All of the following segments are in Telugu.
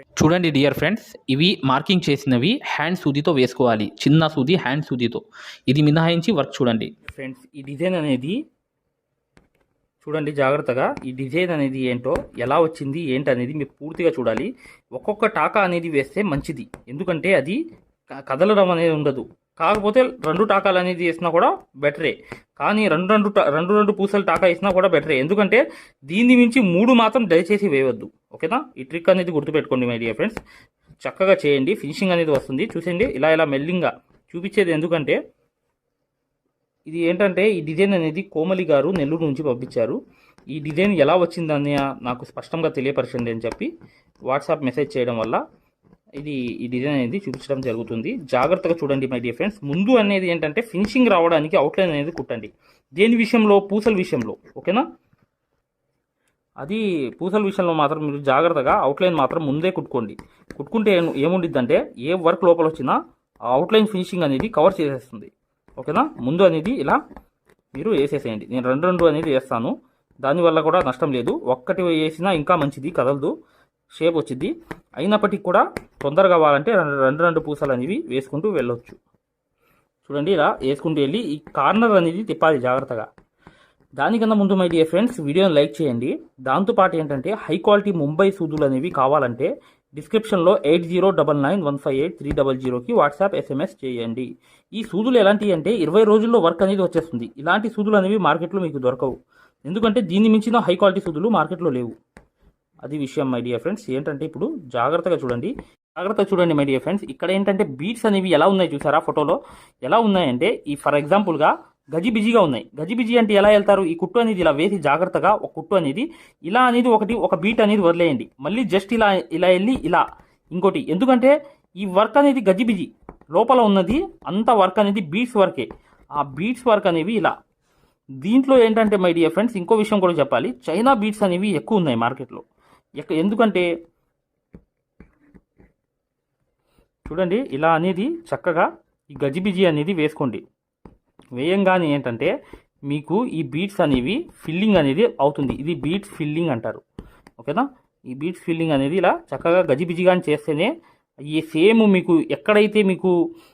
చూడండి డియర్ ఫ్రెండ్స్ ఇవి మార్కింగ్ చేసినవి హ్యాండ్ సూదితో వేసుకోవాలి. చిన్న సూది హ్యాండ్ సూదితో. ఇది మినహాయించి వర్క్ చూడండి. ఫ్రెండ్స్ ఈ డిజైన్ అనేది చూడండి జాగ్రత్తగా ఈ డిజైన్ అనేది ఏంటో ఎలా వచ్చింది ఏంటి అనేది మీరు పూర్తిగా చూడాలి. ఒక్కొక్క టాకా అనేది వేస్తే మంచిది. ఎందుకంటే అది క- కదలడం అనేది ఉండదు. కాకపోతే రెండు టాకాలు అనేది వేసినా కూడా బెటరే. కానీ రెండు రెండు రెండు రెండు పూసలు టాకా వేసినా కూడా బెటరే. ఎందుకంటే దీన్ని మించి మూడు మాత్రం దయచేసి వేయవద్దు ఓకేనా? ఈ ట్రిక్ అనేది గుర్తుపెట్టుకోండి మై డియర్ ఫ్రెండ్స్. చక్కగా చేయండి. ఫినిషింగ్ అనేది వస్తుంది. చూసేయండి. ఇలా ఇలా మెల్లింగా చూపించేది ఎందుకంటే ఇది ఏంటంటే ఈ డిజైన్ అనేది కోమలి గారు నెల్లూరు నుంచి పంపించారు. ఈ డిజైన్ ఎలా వచ్చిందని నాకు స్పష్టంగా తెలియపరచండి అని చెప్పి వాట్సాప్ మెసేజ్ చేయడం వల్ల ఇది ఈ డిజైన్ అనేది చూపించడం జరుగుతుంది. జాగ్రత్తగా చూడండి మై డియర్ ఫ్రెండ్స్ ముందు అనేది ఏంటంటే ఫినిషింగ్ రావడానికి అవుట్లైన్ అనేది కుట్టండి. దేని విషయంలో? పూసల విషయంలో. ఓకేనా? అది పూసల విషయంలో మాత్రం మీరు జాగ్రత్తగా అవుట్లైన్ మాత్రం ముందే కుట్టుకోండి. కుట్టుకుంటే ఏముండిద్దంటే ఏ వర్క్ లోపల వచ్చినా ఆ అవుట్లైన్ ఫినిషింగ్ అనేది కవర్ చేసేస్తుంది. ఓకేనా? ముందు అనేది ఇలా మీరు వేసేసేయండి. నేను రెండు రెండు అనేది వేస్తాను. దానివల్ల కూడా నష్టం లేదు. ఒక్కటి వేసినా ఇంకా మంచిది కదలదు. షేప్ వచ్చింది అయినప్పటికీ కూడా తొందరగా కావాలంటే రెండు రెండు రెండు పూసలు అనేవి వేసుకుంటూ వెళ్ళొచ్చు. చూడండి ఇలా వేసుకుంటూ వెళ్ళి ఈ కార్నర్ అనేది తిప్పాలి జాగ్రత్తగా. దానికన్నా ముందు మై డియర్ ఫ్రెండ్స్ వీడియోని లైక్ చేయండి. దాంతోపాటు ఏంటంటే హై క్వాలిటీ ముంబై సూదులు అనేవి కావాలంటే డిస్క్రిప్షన్లో eight zero double nine one five eight three double జీరోకి వాట్సాప్ ఎస్ఎంఎస్ చేయండి. ఈ సూదులు ఎలాంటివి అంటే ఇరవై రోజుల్లో వర్క్ అనేది వచ్చేస్తుంది. ఇలాంటి సూదులు అనేవి మార్కెట్లో మీకు దొరకవు. ఎందుకంటే దీన్ని మించిన హై క్వాలిటీ సూదులు మార్కెట్లో లేవు. అది విషయం మై డియర్ ఫ్రెండ్స్ ఏంటంటే ఇప్పుడు జాగ్రత్తగా చూడండి. జాగ్రత్తగా చూడండి మై డియర్ ఫ్రెండ్స్ ఇక్కడ ఏంటంటే బీట్స్ అనేవి ఎలా ఉన్నాయి చూసారా ఫోటోలో ఎలా ఉన్నాయంటే ఈ ఫర్ ఎగ్జాంపుల్గా గజిబిజిగా ఉన్నాయి. గజిబిజి అంటే ఎలా వెళ్తారు? ఈ కుట్టు అనేది ఇలా వేసి జాగ్రత్తగా ఒక కుట్టు అనేది ఇలా అనేది ఒకటి ఒక బీట్ అనేది వదిలేయండి. మళ్ళీ జస్ట్ ఇలా ఇలా వెళ్ళి ఇలా. ఇంకోటి ఎందుకంటే ఈ వర్క్ అనేది గజిబిజి లోపల ఉన్నది అంత వర్క్ అనేది బీట్స్ వర్కే ఆ బీట్స్ వర్క్ అనేవి ఇలా. దీంట్లో ఏంటంటే మై డియర్ ఫ్రెండ్స్ ఇంకో విషయం కూడా చెప్పాలి. చైనా బీట్స్ అనేవి ఎక్కువ ఉన్నాయి మార్కెట్లో ఎందుకంటే చూడండి ఇలా అనేది చక్కగా ఈ గజిబిజి అనేది వేసుకోండి. వేయంగానే ఏంటంటే మీకు ఈ బీట్స్ అనేవి ఫిల్లింగ్ అనేది అవుతుంది. ఇది బీట్స్ ఫిల్లింగ్ అంటారు. ఓకేనా? ఈ బీట్స్ ఫిల్లింగ్ అనేది ఇలా చక్కగా గజిబిజిగా చేస్తేనే ఈ సేమ్ మీకు ఎక్కడైతే మీకు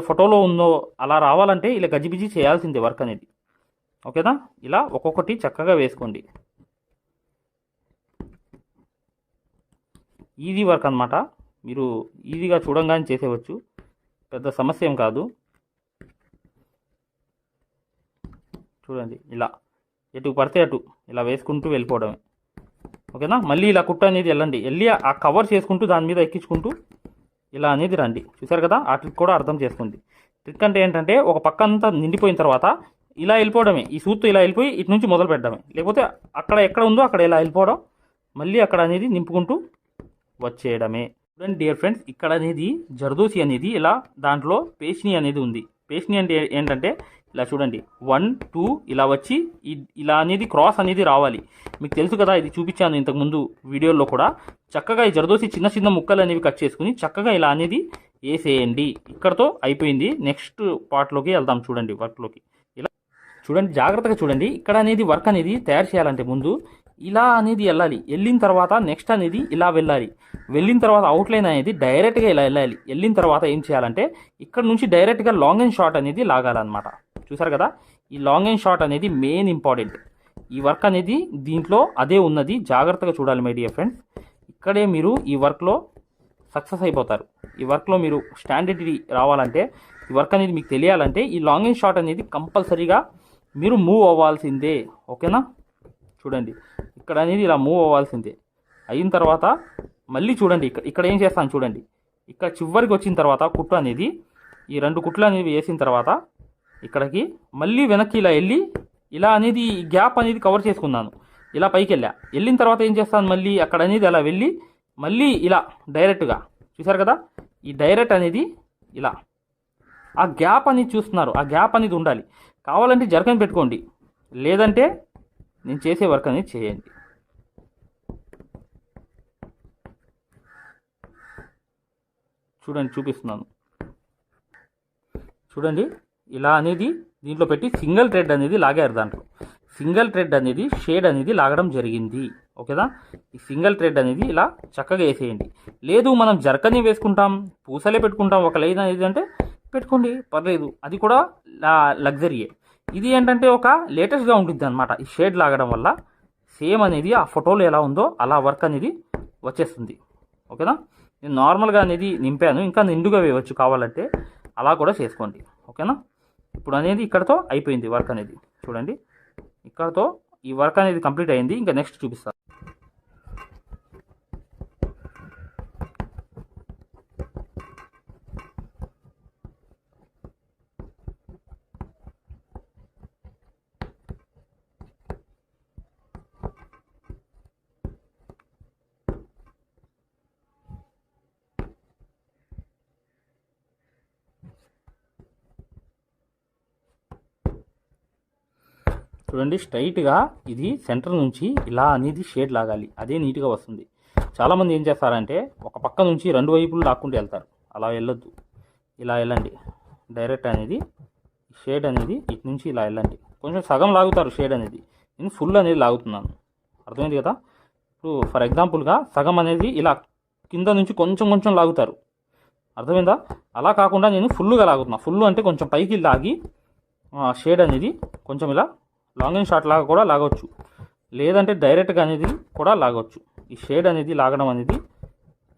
ఫోటోలో ఉందో అలా రావాలంటే ఇలా గజిబిజి చేయాల్సిందే వర్క్ అనేది. ఓకేనా? ఇలా ఒక్కొక్కటి చక్కగా వేసుకోండి. ఈజీ వర్క్ అన్నమాట. మీరు ఈజీగా చూడంగానే చేసేవచ్చు. పెద్ద సమస్య ఏం కాదు. చూడండి ఇలా. ఎటు పడితే అటు ఇలా వేసుకుంటూ వెళ్ళిపోవడమే. ఓకేనా? మళ్ళీ ఇలా కుట్ట అనేది వెళ్ళండి. వెళ్ళి ఆ కవర్ చేసుకుంటూ దాని మీద ఎక్కించుకుంటూ ఇలా అనేది రండి. చూసారు కదా? ఆ ట్రిక్ కూడా అర్థం చేసుకోండి ట్రిక్ అంటే ఏంటంటే ఒక పక్క అంతా నిండిపోయిన తర్వాత ఇలా వెళ్ళిపోవడమే. ఈ సూత్తో ఇలా వెళ్ళిపోయి ఇటు నుంచి మొదలు పెట్టడమే. లేకపోతే అక్కడ ఎక్కడ ఉందో అక్కడ ఇలా వెళ్ళిపోవడం మళ్ళీ అక్కడ అనేది నింపుకుంటూ వచ్చేయడమే. చూడండి డియర్ ఫ్రెండ్స్ ఇక్కడ అనేది జర్దోసి అనేది ఇలా దాంట్లో పేష్ని అనేది ఉంది. పేష్ని అంటే ఏంటంటే ఇలా చూడండి. వన్ టూ ఇలా వచ్చి ఇలా అనేది క్రాస్ అనేది రావాలి. మీకు తెలుసు కదా ఇది చూపించాను ఇంతకుముందు వీడియోలో కూడా. చక్కగా ఈ జరదోసి చిన్న చిన్న ముక్కలు అనేవి కట్ చేసుకుని చక్కగా ఇలా అనేది వేసేయండి. ఇక్కడతో అయిపోయింది. నెక్స్ట్ పార్ట్లోకి వెళ్దాం చూడండి వర్క్లోకి. ఇలా చూడండి జాగ్రత్తగా చూడండి. ఇక్కడ అనేది వర్క్ అనేది తయారు చేయాలంటే ముందు ఇలా అనేది వెళ్ళాలి. వెళ్ళిన తర్వాత నెక్స్ట్ అనేది ఇలా వెళ్ళాలి. వెళ్ళిన తర్వాత అవుట్లైన్ అనేది డైరెక్ట్గా ఇలా వెళ్ళాలి. వెళ్ళిన తర్వాత ఏం చేయాలంటే ఇక్కడ నుంచి డైరెక్ట్గా లాంగ్ అండ్ షార్ట్ అనేది లాగాలన్నమాట. చూసారు కదా? ఈ లాంగ్ అండ్ షార్ట్ అనేది మెయిన్ ఇంపార్టెంట్ ఈ వర్క్ అనేది దీంట్లో అదే ఉన్నది. జాగ్రత్తగా చూడాలి మై డియర్ ఫ్రెండ్స్ ఇక్కడే మీరు ఈ వర్క్లో సక్సెస్ అయిపోతారు. ఈ వర్క్లో మీరు స్టాండర్డ్ రావాలంటే ఈ వర్క్ అనేది మీకు తెలియాలంటే ఈ లాంగ్ అండ్ షార్ట్ అనేది కంపల్సరీగా మీరు మూవ్ అవ్వాల్సిందే. ఓకేనా? చూడండి. ఇక్కడ అనేది ఇలా మూవ్ అవ్వాల్సిందే. అయిన తర్వాత మళ్ళీ చూడండి. ఇక్కడ ఇక్కడ ఏం చేస్తాను చూడండి. ఇక్కడ చివరికి వచ్చిన తర్వాత కుట్టు అనేది ఈ రెండు కుట్లు అనేవి వేసిన తర్వాత ఇక్కడికి మళ్ళీ వెనక్కి ఇలా వెళ్ళి ఇలా అనేది ఈ గ్యాప్ అనేది కవర్ చేసుకున్నాను. ఇలా పైకి వెళ్ళా. వెళ్ళిన తర్వాత ఏం చేస్తాను? మళ్ళీ అక్కడ అనేది అలా వెళ్ళి మళ్ళీ ఇలా డైరెక్ట్గా చూసారు కదా? ఈ డైరెక్ట్ అనేది ఇలా. ఆ గ్యాప్ అనేది చూస్తున్నారు. ఆ గ్యాప్ అనేది ఉండాలి. కావాలంటే జరకని పెట్టుకోండి. లేదంటే నేను చేసే వర్క్ అనేది చేయండి. చూడండి చూపిస్తున్నాను. చూడండి. ఇలా అనేది దీంట్లో పెట్టి సింగిల్ థ్రెడ్ అనేది లాగారు దాంట్లో. సింగిల్ థ్రెడ్ అనేది షేడ్ అనేది లాగడం జరిగింది. ఓకేనా? ఈ సింగిల్ థ్రెడ్ అనేది ఇలా చక్కగా వేసేయండి. లేదు మనం జర్కని వేసుకుంటాం పూసలే పెట్టుకుంటాం ఒక లైన్ అనేది అంటే పెట్టుకోండి పర్లేదు. అది కూడా లగ్జరీయే. ఇది ఏంటంటే ఒక లేటెస్ట్గా ఉంటుంది అనమాట ఈ షేడ్ లాగడం వల్ల సేమ్ అనేది ఆ ఫోటోలో ఎలా ఉందో అలా వర్క్ అనేది వచ్చేస్తుంది. ఓకేనా? నేను నార్మల్గా అనేది నింపాను. ఇంకా నిండుగా వేయవచ్చు కావాలంటే అలా కూడా చేసుకోండి. ఓకేనా? ఇప్పుడు అనేది ఇక్కడతో అయిపోయింది వర్క్ అనేది. చూడండి. ఇక్కడతో ఈ వర్క్ అనేది కంప్లీట్ అయింది. ఇంకా నెక్స్ట్ చూపిస్తాను చూడండి స్ట్రైట్గా ఇది సెంటర్ నుంచి ఇలా అనేది షేడ్ లాగాలి. అదే నీట్గా వస్తుంది. చాలామంది ఏం చేస్తారంటే ఒక పక్క నుంచి రెండు వైపులు లాక్కుంటూ వెళ్తారు. అలా వెళ్ళొద్దు. ఇలా వెళ్ళండి. డైరెక్ట్ అనేది షేడ్ అనేది ఇటు నుంచి ఇలా వెళ్ళండి. కొంచెం సగం లాగుతారు షేడ్ అనేది. నేను ఫుల్ అనేది లాగుతున్నాను. అర్థమైంది కదా? ఇప్పుడు ఫర్ ఎగ్జాంపుల్గా సగం అనేది ఇలా కింద నుంచి కొంచెం కొంచెం లాగుతారు. అర్థమైందా? అలా కాకుండా నేను ఫుల్గా లాగుతున్నా. ఫుల్ అంటే కొంచెం పైకి లాగి షేడ్ అనేది కొంచెం ఇలా లాంగ్ అండ్ షార్ట్ లాగా కూడా లాగవచ్చు లేదంటే డైరెక్ట్గా అనేది కూడా లాగవచ్చు ఈ షేడ్ అనేది లాగడం అనేది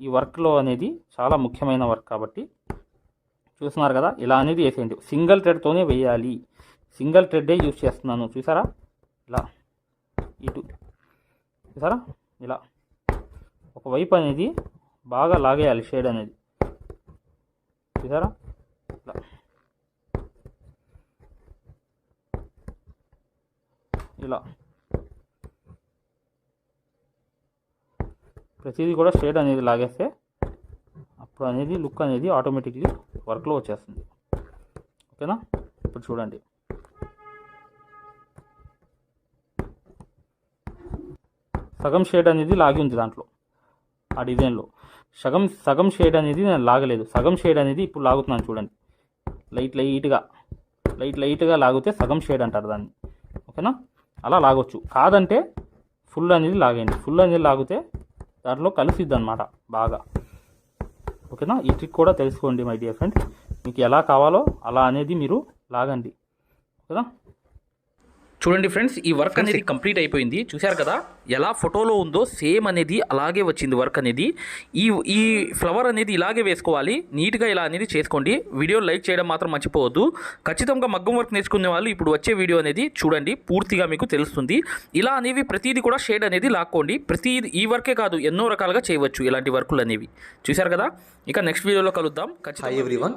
ఈ వర్క్లో అనేది చాలా ముఖ్యమైన వర్క్ కాబట్టి చూస్తున్నారు కదా ఇలా అనేది వేసేయండి. సింగిల్ థ్రెడ్తోనే వేయాలి. సింగిల్ థ్రెడ్డే యూజ్ చేస్తున్నాను. చూసారా? ఇలా ఇటు. చూసారా? ఇలా. ఒకవైపు అనేది బాగా లాగేయాలి షేడ్ అనేది. చూసారా? ఇలా. ఇలా. ప్రతిదీ కూడా షేడ్ అనేది లాగేస్తే అప్పుడు అనేది లుక్ అనేది ఆటోమేటిక్లీ వర్క్లో వచ్చేస్తుంది. ఓకేనా? ఇప్పుడు చూడండి. సగం షేడ్ అనేది లాగి ఉంది దాంట్లో ఆ డిజైన్లో. సగం సగం షేడ్ అనేది నేను లాగలేదు. సగం షేడ్ అనేది ఇప్పుడు లాగుతున్నాను చూడండి. లైట్ లైట్గా లైట్ లైట్గా లాగితే సగం షేడ్ అంటారు దాన్ని. ఓకేనా? అలా లాగొచ్చు. కాదంటే ఫుల్ అనేది లాగండి ఫుల్ అనేది లాగితే దాంట్లో కలిసిద్ది అనమాట బాగా. ఓకేనా? ఈ ట్రిక్ కూడా తెలుసుకోండి మై డియర్ ఫ్రెండ్ మీకు ఎలా కావాలో అలా అనేది మీరు లాగండి. ఓకేనా? చూడండి ఫ్రెండ్స్ ఈ వర్క్ అనేది కంప్లీట్ అయిపోయింది. చూశారు కదా? ఎలా ఫోటోలో ఉందో సేమ్ అనేది అలాగే వచ్చింది వర్క్ అనేది. ఈ ఈ ఫ్లవర్ అనేది ఇలాగే వేసుకోవాలి. నీట్గా ఇలా అనేది చేసుకోండి. వీడియో లైక్ చేయడం మాత్రం మర్చిపోవద్దు. ఖచ్చితంగా మగ్గం వర్క్ నేర్చుకునే వాళ్ళు ఇప్పుడు వచ్చే వీడియో అనేది చూడండి. పూర్తిగా మీకు తెలుస్తుంది. ఇలా అనేవి ప్రతిదీ కూడా షేడ్ అనేది లాక్కోండి. ప్రతి ఈ వర్కే కాదు ఎన్నో రకాలుగా చేయవచ్చు ఇలాంటి వర్కులు అనేవి. చూశారు కదా? ఇక నెక్స్ట్ వీడియోలో కలుద్దాం. ఖచ్చితంగా ఎవ్రీవన్